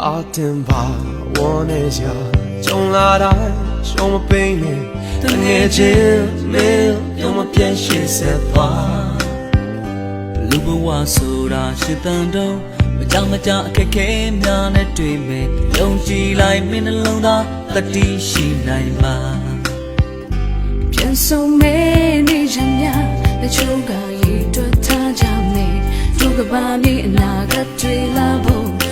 阿天爸，我内家中来来，有么平咩？当夜深，没有有么？ ရှေ့ဆက်သွားလူဘဝဆိုတာရှင်တန်တော့မကြမကြအခက်ခဲများနဲ့တွေ့မယ်ယုံကြည်လိုက်မင်းနှလုံးသားတတိရှိနိုင်မှာပြန်ဆုံးမဲနေရမြတချို့ကရည်တွက်ထားကြမယ်သူကပါမီအနာကတွေ့လာဖို့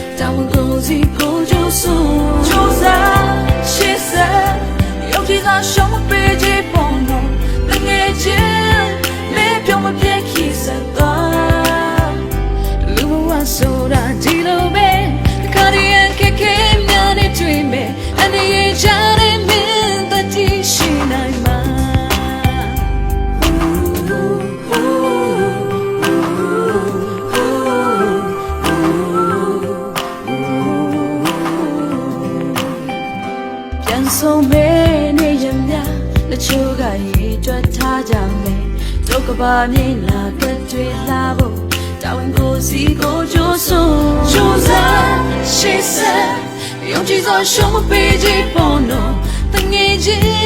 ဆုံးမဲနေရမြတချို့ကရေတွက်ထားကြမယ်တို့ကပါမြင်လာကတွေ့လာဖို့တောင်းကိုစီကိုကြိုးဆုံကြိုးစားရှေ့ဆက်ယုံကြည်စွာရှုံးမပေးကြဖို့နော်တငယ်ချင်း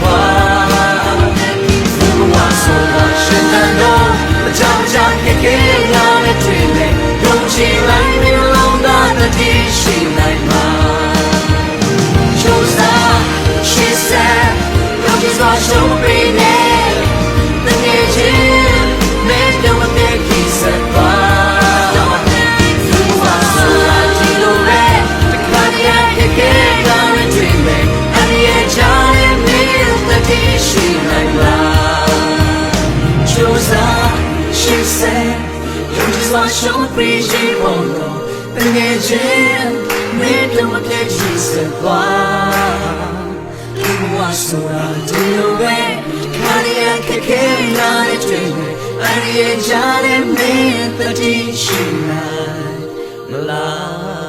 show free she won't know the legend we don't get she's the one you was so I do away Maria che che nare tu Maria già ne me tati shina Malai